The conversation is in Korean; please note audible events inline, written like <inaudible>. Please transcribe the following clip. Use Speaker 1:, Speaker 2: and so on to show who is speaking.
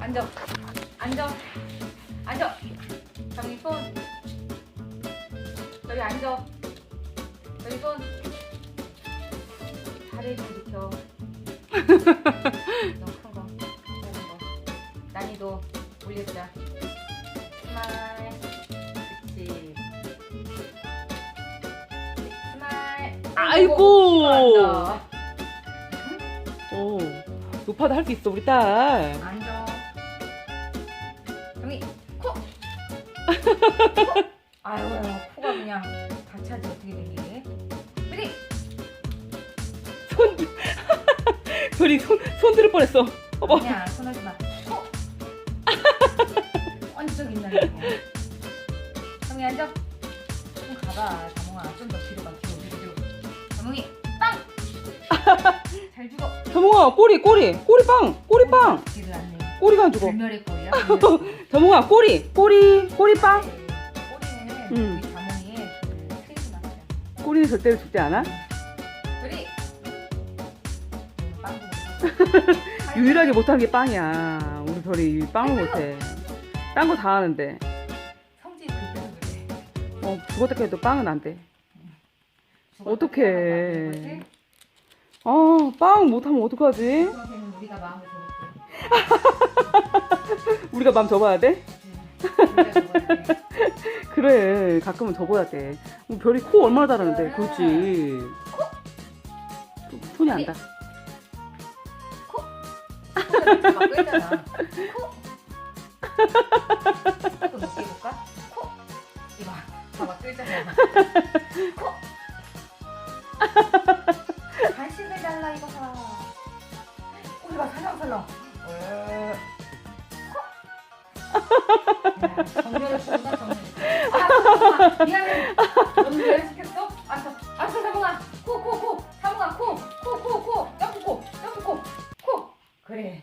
Speaker 1: 앉아. 앉아. 앉아. 저기 손. 저기 앉아. 저기 손. 다리 좀 비켜. 너무 큰 거. 작은 거. 난이도 올려주자. 스마일. 그치. 스마일.
Speaker 2: 아이고. 오, 높아도 할 수 있어, 우리 딸.
Speaker 1: 앉아. 정이 코. 코. 아유 코가 그냥 다 차지 어떻게 된 게? 그리
Speaker 2: 손, <laughs> 별이 손, 손 들을 뻔했어. 어머.
Speaker 1: 아니야 손하지 마. 코. 빛나는 거. 정이 앉아. 좀 가봐 정몽아 좀 더 뒤로 가 뒤로 뒤로 뒤로. 정몽이 빵. <laughs> 잘 죽어.
Speaker 2: 저몽아, 꼬리, 꼬리, 꼬리 빵, 꼬리 빵.
Speaker 1: 뒤를 안 내.
Speaker 2: 꼬리가 안 죽어.
Speaker 1: 불멸의 꼬리야. <laughs> 꼬리.
Speaker 2: 저몽아, 꼬리, 꼬리, 꼬리빵.
Speaker 1: 꼬리는
Speaker 2: 음.
Speaker 1: 우리 자몽이의 그 크리스마스야.
Speaker 2: 꼬리는 절대로 죽지 않아.
Speaker 1: 그리 빵 <laughs>
Speaker 2: 유일하게 못하는 게 빵이야. 우리 별이 빵을 못해. 딴 거 다 하는데.
Speaker 1: 성질 급해서 그래.
Speaker 2: 어, 죽었다 해도 빵은 안 돼.
Speaker 1: 죽었다
Speaker 2: 어떡해.
Speaker 1: 깨어나면 안 되는 거지?
Speaker 2: 아, 빵 못하면 어떡하지?
Speaker 1: 우리가 마음을.
Speaker 2: 우리가 마음 접어야 돼? 그래, 가끔은 접어야 돼. 어, 별이 코 얼마나 잘하는데. 그렇지. 손이 안 닿아.
Speaker 1: 코가 갖고 있잖아. 코. 또 해볼까? 코. 이봐. 봐봐 끌잖아. 코. 간식을 달라 이거 봐. 오 이봐 살랑살랑. 정렬을 정렬. 아 잠깐만. 미안해. 너는 왜 시켰어? 알았어. 알았어 사몽아. 코코 코. 사몽아 코. 코코 코. 점프 코. 점프 코. 코. 그래.